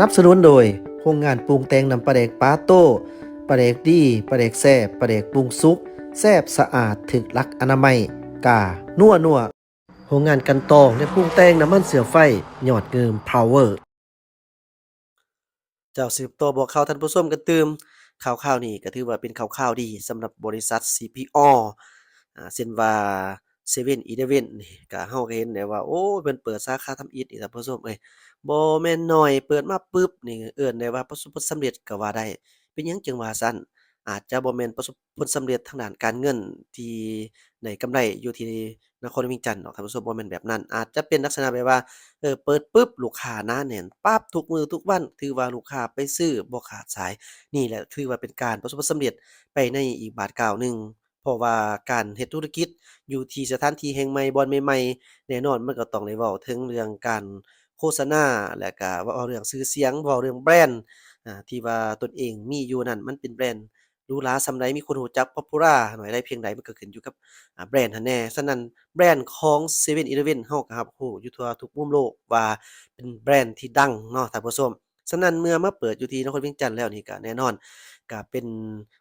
นับสนุนโดยโรงงานปรุงแต่งน้ำปลาแดกปาโต้ปลาแดกดีปลาแดกแซ่บปลาแดกปรุงสุกแซ่บสะอาดถึกลักอนามัย กา นัวนัวโรงงานกันตองและปรุงแต่งน้ำมันเสือไฟ หยอดเงิมพาวเวอร์เจ้าสืบต่อบอกข่าวท่านผู้ชมกันตืมข่าวข่าวนี้ก็ถือว่าเป็นข่าวข่าวดีสำหรับบริษัท CPO อ่าเช่นว่าเซเว่นอีเลฟเว่นนี่ก็เฮาก็เห็นได้ว่า โอ้เพิ่นเปิดสาขาทำอิฐนี่ท่านผู้ชมเอ้ย บ่แม่นน้อยเปิดมาปึ๊บนี่เอิ้นได้ว่าประสบผลสำเร็จก็ว่าได้ เป็นหยังจึงว่าซั่นอาจจะบ่แม่นประสบผลสำเร็จทางด้านการเงินที่ได้กำไรอยู่ที่นครวียงจันทน์ดอกท่านผู้ชมบ่แม่นแบบนั้น อาจจะเป็นลักษณะแบบว่าเออเปิดปุ๊บลูกค้าหนาแน่นปั๊บทุกมือทุกวันถือว่าลูกค้าไปซื้อบ่ขาดสาย นี่แหละถือว่าเป็นการประสบผลสำเร็จไปในอีกบาดก้าวหนึ่งเพราะว่าการเฮ็ดธุรกิจอยู่ที่สถานที่แห่งใหม่บ่อนใหม่ๆแน่นอนมันก็ต้องได้เว้าถึงเรื่องการ โฆษณาและก็ว้าเรื่องชื่อเสียงว้าเรื่องแบรนด์ที่ว่าตนเองมีอยู่นั้นมันเป็นแบรนด์หรูหราส่ำใดมีคนรู้จัก Popular น้อยใดเพียงใดมันก็ขึ้นอยู่กับแบรนด์หั้นแน่ฉะนั้นแบรนด์ของ 7-Eleven เฮาก็รับรู้อยู่ทั่วทุกมุมโลกว่าเป็นแบรนด์ที่ดังเนาะท่านผู้ชมฉะนั้นเมื่อมาเปิดอยู่ที่นครเวียงจันทน์แล้วนี่ก็แน่นอนก็เป็น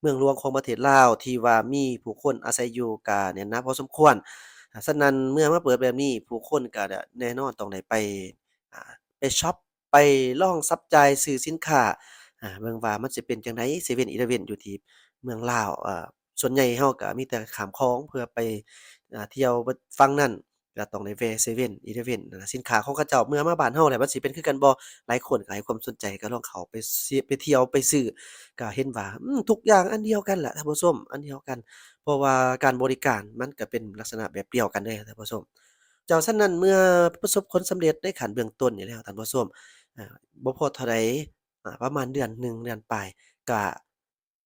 เมืองหลวงของประเทศลาวที่ว่ามีผู้คนอาศัยอยู่ก็แน่นหนาพอสมควรฉะนั้นเมื่อมาเปิดแบบนี้ผู้คนก็แน่นอนต้องได้ไป ไปช็อปไปล่องจับใจซื้อสินค้าเบิ่งว่ามันสิเป็นจังใด 7-Eleven อยู่ที่เมืองลาวส่วนใหญ่เฮาก็มีแต่ขามคลองเพื่อไปอเที่ยวเบิดฝั่งนั้นก็ต้องได้แวะ 7-Eleven นั่นล่ะสินค้าของเขาเจ้าเมื่อมาบ้านเฮาแล้วมันสิเป็นคือกันบ่หลายคนก็ให้ความสนใจก็ลองเขาไปไปเที่ยวไปซื้อก็เห็นว่าทุกอย่างอันเดียวกันแหละท่านผู้ชมอันเดียวกัน เพราะว่าการบริการมันก็เป็นลักษณะแบบเดียวกันเด้ท่านผู้ชม เจ้าฉะนั้นเมื่อประสบผลสำเร็จในขั้นเบื้องต้นนี่แล้วท่านผู้ชมบ่พอเท่าใดประมาณเดือนหนึ่งเดือนปลายก็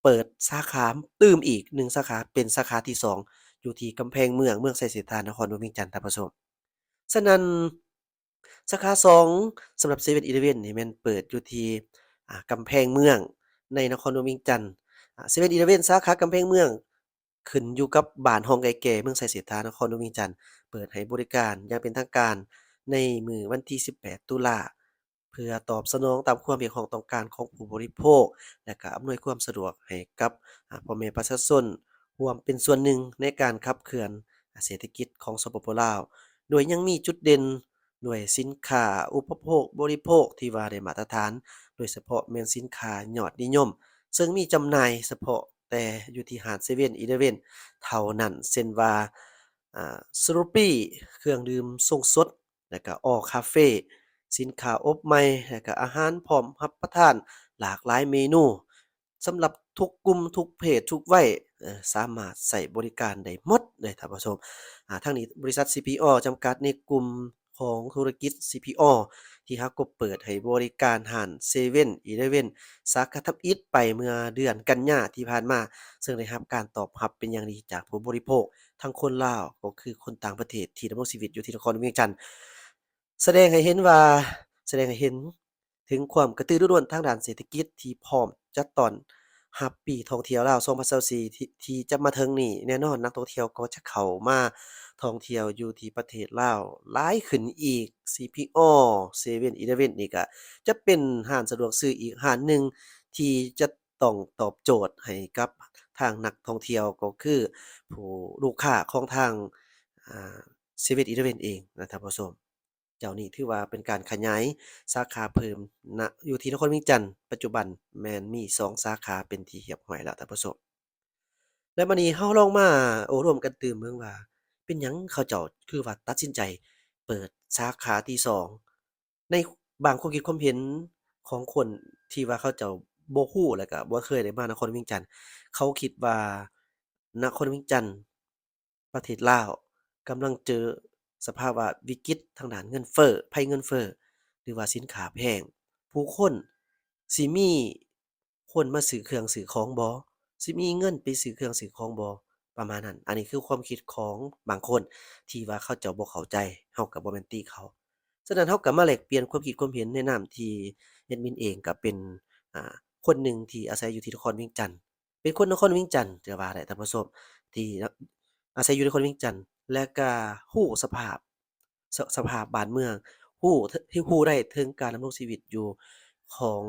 เปิดสาขาตื้มอีกหนึ่งสาขาเป็นสาขาที่สองอยู่ที่กำแพงเมืองเมืองไสเสถานครหลวงเวียงจันทน์ท่านผู้ชมฉะนั้นสาขา2สำหรับ 7-Eleven นี่ม่นเปิดอยู่ที่อ่ากำแพงเมืองในนครหลวงเวียงจันทน์อ่า 7-Eleven สาขากำแพงเมือง ขึ้นอยู่กับบ้านห้องไก่แก่เมืองไสเสถานครหลวงเวียงจันทน์ เปิดให้บริการอย่างเป็นทางการในมื้อวันที่ 18 ตุลา เพื่อตอบสนองตามความเรียกร้องต้องการของผู้บริโภค และก็อำนวยความสะดวกให้กับอ่าพ่อแม่ประชาชนร่วมเป็นส่วนหนึ่งในการขับเคลื่อนเศรษฐกิจของสปปลาว โดยยังมีจุดเด่นด้วยสินค้าอุปโภคบริโภคที่ว่าได้มาตรฐาน โดยเฉพาะแม่นสินค้ายอดนิยม ซึ่งมีจำหน่ายเฉพาะ แต่อยู่ที่ห้าง 7-Eleven เวนเท่านั้นเช่นว่าอ่า Snoopy เครื่องดื่มส่งสดแล้วก็ All Cafe สินค้าอบใหม่แล้วก็อาหารพร้อมรับประทานหลากหลายเมนูสำหรับทุกกลุ่มทุกเพศทุกวัยเอ่อสามารถใช้บริการได้หมดเลยท่านผู้ชมอ่าทางนี้บริษัท CPO จำกัดในกลุ่มของธุรกิจ CPO ที่เขาก็เปิดให้บริการห่านเซเว่นอีเลเว่นสาขาทับอิฐไปเมื่อเดือนกันยาที่ผ่านมา ซึ่งได้รับการตอบรับเป็นอย่างดีจากผู้บริโภค ทั้งคนลาวก็คือคนต่างประเทศที่ดำรงชีวิตอยู่ที่นครเวียงจันทร์แสดงให้เห็นว่าแสดงให้เห็นถึงความกระตือรือร้นทางด้านเศรษฐกิจที่พร้อมจะตอน รับปีท่องเที่ยวลาว2024ที่ที่จะมาถึงนี้แน่นอนนักท่องเที่ยวก็จะเข้ามาท่องเที่ยวอยู่ที่ประเทศลาวหลายขึ้นอีก CPO 7-Eleven นี่ก็จะเป็นห้างสะดวกซื้ออีกห้างหนึ่งที่จะต้องตอบโจทย์ให้กับทางนักท่องเที่ยวก็คือผู้ลูกค้าของทางอ่า 7-Eleven เองนะท่านผู้ชม เจ้านี้ถือว่าเป็นการขยายสาขาเพิ่มณอยู่ที่นครวียงจันทน์ปัจจุบันแมนมี 2 สาขาเป็นที่เรียบร้อยแล้วท่านผู้ชมและบัดนี้เราลองมาโอ้ร่วมกันตื่มเบิ่งว่า เป็นหยังเขาเจ้าคือว่าตัดสินใจ เปิดสาขาที่2ในบางความคิดความเห็นของคนที่ว่าเขาเจ้าบ่รู้แล้วก็บ่เคยได้มานครวียงจันทน์เขาคิดว่านครวียงจันทน์ประเทศลาวกำลังเจอ สภาวะวิกฤตทางด้านเงินเฟ้อภัยเงินเฟ้อหรือว่าสินค้าแพงผู้คนสิมีคนมาซื้อเครื่องซื้อของบ่สิมีเงินไปซื้อเครื่องซื้อของบ่ประมาณนั้น อันนี้คือความคิดของบางคนที่ว่าเขาเจ้าบ่เข้าใจเราก็บ่แม่นติเขาฉะนั้นเราก็มาแลกเปลี่ยนความคิดความเห็นในนามที่แอดมินเองก็เป็นอ่าคนหนึ่งที่อาศัยอยู่ที่นครวียงจันทน์เป็นคนนครวียงจันทน์จะว่าได้ท่านผู้ชมที่อาศัยอยู่นครวียงจันทน์ และก็รู้สภาพสสภาพบ้านเมืองรู้ทที่รู้ได้ถึงการดำรงชีวิตอยู่ของ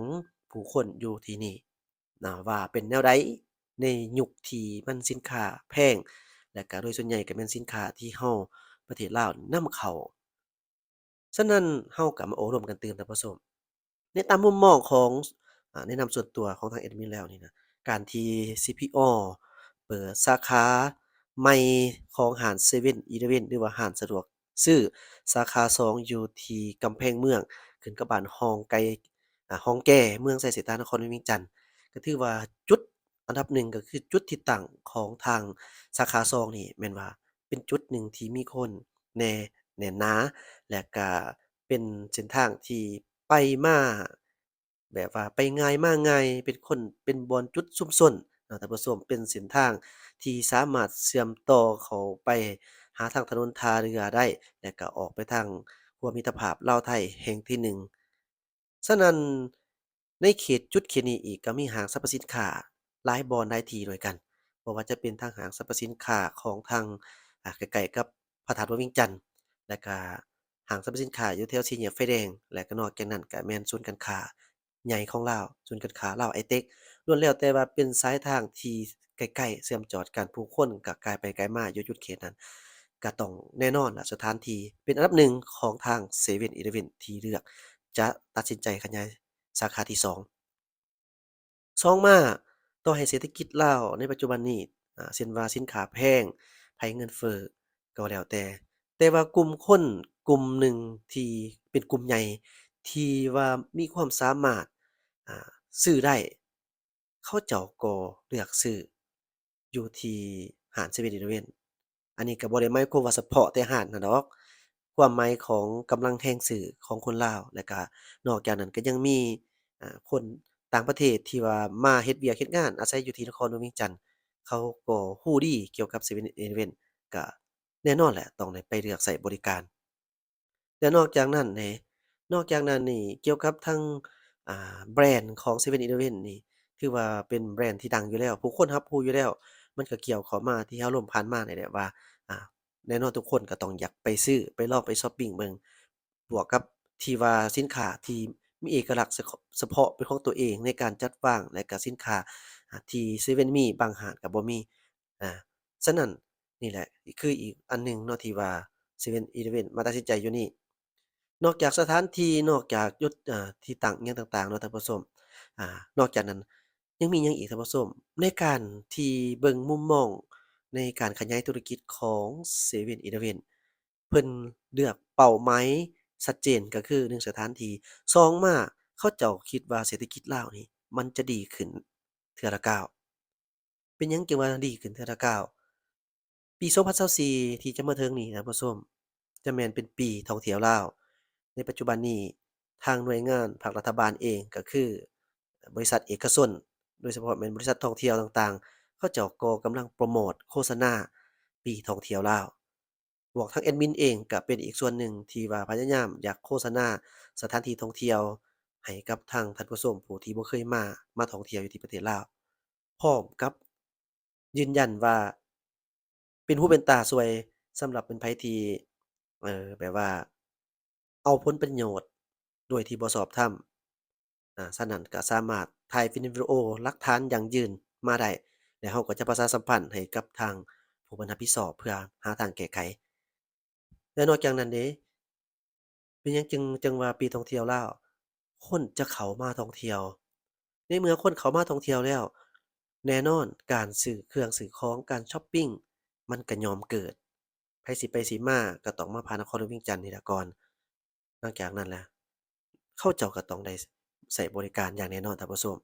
ผู้คนอยู่ที่นี่นะว่าเป็นแนวใดในยุคที่มันสินค้าแพง และก็โดยส่วนใหญ่ก็แม่นสินค้าที่เราประเทศลาวนำเข้าฉะนั้นเราก็มาโอรมกันตื่นท่ผู้ชมในตามมุมมองของอแนะนำส่วนตัวของทางแอดมินแล้วนี่นะการที่ CPO เปิดสาขา ใหม่ของหางเซเว่นอีเลเว่นหรือว่าหางสะดวก ซื้อสาขา2องยู่ที่กำแพงเมือง ขึ้นกับบ้านห้องไก่อ่าห้องแก่เมืองไสเสตานครวงเวียงจันทน์ก็ถือว่าจุดอันดับหนึ่งก็คือจุดที่ตั้งของทางสาขา2นี่แม่นว่าเป็นจุดหนึ่งที่มีคนแน่แน่นาและก็เป็นเส้นทางที่ไปมาแบบว่าไปง่ายมากง่ายเป็นคนเป็นบอนจุดซุมซนเน ท่านผู้ชมเป็นเส้นทางที่สามารถเชื่อมต่อเข้าไปหาทางถนนท่าเรือได้ และก็ออกไปทางรั้วมิตรภาพลาวไทยแห่งที่หนึ่งฉะนั้นในเขตจุดเขตนี้อีกก็มีห้างสรรพสินค้าหลายบอนหลายทีด้วยกันบ่ว่าจะเป็นทางห้างสรรพสินค้าของทางอ่าใกลๆกับพระธาตุวัดวียงจันทน์และก็ห้างสรรพสินค้าอยู่แถวสี่แยกไฟแดง และก็นอกจากนั้นก็แม่นศูนย์การค้าใหญ่ของลาวศูนย์การค้าลาวไอเต็ก ล้วนแล้วแต่ว่าเป็นสายทางที่ใกล้ๆเชื่อมจอดกันผู้คนก็กลายไปไกลมาอยู่จุดเขตนั้นก็ต้องแน่นอนล่ะสถานที่เป็นอันดับหนึ่งของทางเซเว่นอีเลฟเว่นที่เลือก จะตัดสินใจขยายสาขาที่2สองมาต่อให้เศรษฐกิจลาวในปัจจุบันนี้เช่นว่าสินค้าแพงภัยเงินเฟ้อก็แล้วแต่ แต่ว่ากลุ่มคนกลุ่มหนึ่งที่เป็นกลุ่มใหญ่ที่ว่ามีความสามารถซื้อได้ ขาเจ้าก็เลือกซื้ออยู่ที่ห้างเซเว่นอีเลเว่นอันนี้ก็บ่ได้หมายความว่าเฉพาะแต่ห้างนั้นดอกความหมายของกำลังแรงซื้อของคนลาวและก็นอกจากนั้นก็ยังมีคนต่างประเทศที่ว่ามาเฮ็ดเวียกเฮ็ดงาน อาศัยอยู่ที่นครหลวงเวียงจันทน์เขาก็รู้ดีเกี่ยวกับเซเว่นอีเลเว่นก็แน่นอนแหละต้องได้ไปเลือกใช้บริการ และนอกจากนั้นแหนนอกจากนั้นนี่เกี่ยวกับทางอ่าแบรนด์ของเซเว่นอีเลเวนนี่ ถือว่าเป็นแบรนด์ที่ดังอยู่แล้ว ผู้คนรับรู้อยู่แล้ว มันก็เกี่ยวเข้ามาที่เราล่มผ่านมานี่แหละว่าอ่าแน่นอนทุกคนก็ต้องอยากไปซื้อไปลองไปช็อปปิ้งเบิ่งบวกกับที่ว่าสินค้าที่มีเอกลักษณ์เฉพาะเป็นของตัวเองในการจัดวางและก็สินค้าที่เซเว่นมีบางหางก็บ่มีอ่าฉะนั้นนี่แหละคืออีกอันหนึ่งเนาะที่ว่าเซเว่นอีเลเว่นมาตัดสินใจอยู่นี่นอกจากสถานที่นอกจากจุดอ่าที่ตั้งอิหยังต่างๆเนาะท่านผู้ชมอ่านอกจากนั้น ยังมีหยังอีกท่านผู้ชมในการที่เบิ่งมุมมองในการขยายธุรกิจของเซเว่นอีเลเว่นเพิ่นเลือกเป้าหมายชัดเจนก็คือ1สถานที่2มาเขาเจ้าคิดว่าเศรษฐกิจลาวนี่มันจะดีขึ้นเทื่อละก้าวเป็นยังจึงว่าดีขึ้นเทื่อละก้าวปี2024ที่จะมาถึงนี้ท่นผู้ชมจะแมนเป็นปีท่องเที่ยวลาวในปัจจุบันนี้ทางหน่วยงานภาครัฐบาลเองก็คือ บริษัทเอกชน โดยเฉพาะแม่นบริษัทท่องเที่ยวต่างๆ เขาเจ้าก็กำลังโพรโมตโฆษณาปีท่องเที่ยวลาวบวกทางแอดมินเองก็เป็นอีกส่วนหนึ่งที่ว่าพยายามอยากโฆษณาสถานที่ท่องเที่ยวให้กับทางท่านผู้ชมผู้ที่บ่เคยมามาท่องเที่ยวอยู่ที่ประเทศลาวพร้อมกับยืนยันว่าเป็นหูเป็นตาช่วยสำหรับเป็นไผที่เออแบบว่า เอาผลประโยชน์โดยที่บ่ชอบธรรม อ่าฉะนั้นก็สามารถถ่ายเป็นวิดีโอหลักฐานอยั่งยืนมาได้แล้วเราก็จะประชาสัมพันธ์ให้กับทางผู้เพิ่นรับผิดชอบเพื่อหาทางแก้ไข และนอกจากนั้นเดะเป็นยังจึงจั่งว่าปีท่องเที่ยวแลาวคนจะเข้ามาท่องเที่ยว ในเมื่อคนเข้ามาท่องเที่ยวแล้ว แน่นอนการซื้อเครื่องซื้อของการช็อปปิ้งมันก็ยอมเกิดไผสิไปสิมาก็ต้องมาผ่านครหลวงเวียงจันทน์นี่ละก่อนนอกจากนั้นแล้วเข้าเจ้าก็ต้องได้ ใช้บริการอย่างแน่นอนท่านผู้ชม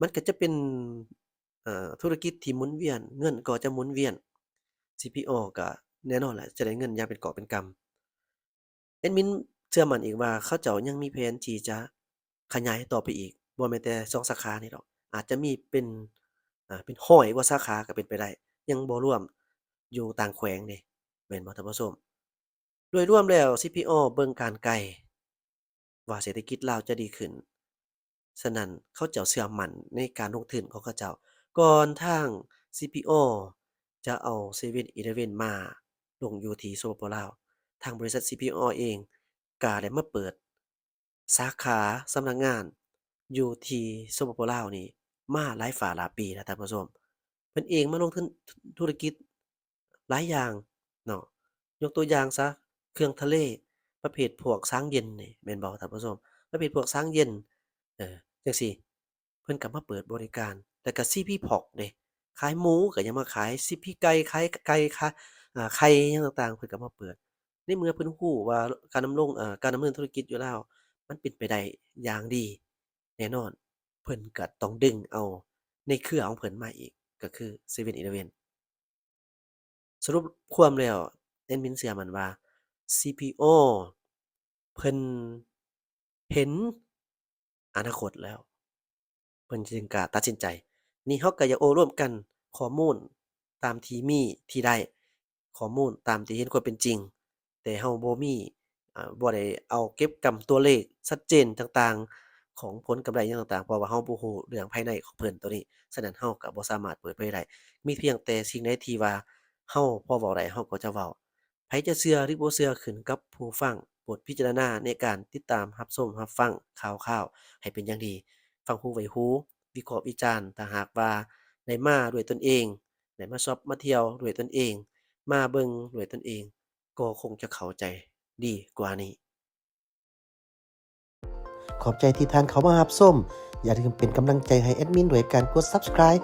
มันก็จะเป็นธุรกิจที่หมุนเวียน เงินก็จะหมุนเวียน CPO ก็แน่นอนแหละจะได้เงินอย่างเป็นกอบเป็นกำแอดมินเชื่อมั่นอีกว่าเขาเจ้ายังมีแผนที่จะขยายต่อไปอีกบ่แม่นแต่2สาขานี้ดอก อาจจะมีเป็นอ่าเป็น100กว่าสาขาก็เป็นไปได้ ยังบ่รวมอยู่ต่างแขวงเดะแม่นบ่ท่านผู้ชมโดยรวมแล้ว CPO เบิ่งการไกลว่าเศรษฐกิจลาวจะดีขึ้น ฉะนั้นเขาเจ้าเชื่อมั่นในการลงทุนของเขาเจ้า ก่อนทาง CPO จะเอาเซเว่นอีเลเว่นมาลงอยู่ที่สปปลาวทางบริษัท CPO เองก็ได้มาเปิด สาขาสำนักงานอยู่ที่สปปลาวนี่มาหลายฝ่าหลายปีแล้วท่านผู้ชมเพิ่นเองมาลงทุนธุรกิจหลายอย่างเนาะยกตัวอย่างซะเครื่องทะเลประเภทพวกช้างเย็นนี่แม่นบ่ท่านผู้ชมประเภทพวกช้างเย็น เออจังซี้เพิ่นก็มาเปิดบริการ แล้วก็ CP Pork เดะขายหมูก็ยังมาขาย CP ไก่ขายไก่ขายอ่าไข่หยังต่างๆ เพิ่นก็มาเปิด ในเมื่อเพิ่นรู้ว่าการดำรงอ่าการดำเนินธุรกิจอยู่แลาวมันเป็นไปได้อย่างดี แน่นอน เพิ่นก็ต้องดึงเอาในเครือของเพิ่นมาอีกก็คือ 7-Eleven สรุปความแล้วแอดมินเชื่อมั่นว่า CPO เพิ่นเห็น อนาคตแล้ว เพิ่นจึงกล้าตัดสินใจ นี่เราก็อยากโอร่วมกันข้อมูลตามที่มีที่ได้ข้อมูลตามที่เห็นความเป็นจริง แต่เราบ่มีอ่าบ่ได้เอาเก็บกำตัวเลขชัดเจนต่างๆ ของผลกำไรอิหยังต่างๆเพราะว่าเราบ่รู้เรื่องภายในของเพิ่นตัวนี้ฉะนั้นเราก็บ่สามารถเปิดเผยได้มีเพียงแต่สิ่งใดที่ว่าเราพอเว้าได้เราก็จะเว้าไผจะเชื่อหรือบ่เชื่อขึ้นกับผู้ฟัง โปรดพิจารณาในการติดตามรับชมรับฟังข่าวๆให้เป็นอย่างดี ฟังหูไว้หูวิเคราะห์วิจารณ์ถ้าหากว่าได้มาด้วยตนเองได้มาชอปมาเที่ยวด้วยตนเอง มาเบิ่งด้วยตนเอง ก็คงจะเข้าใจดีกว่านี้ ขอบใจที่ทานเข้ามารับชมอย่าลืมเป็นกำลังใจให้แอดมินด้วยการกด Subscribe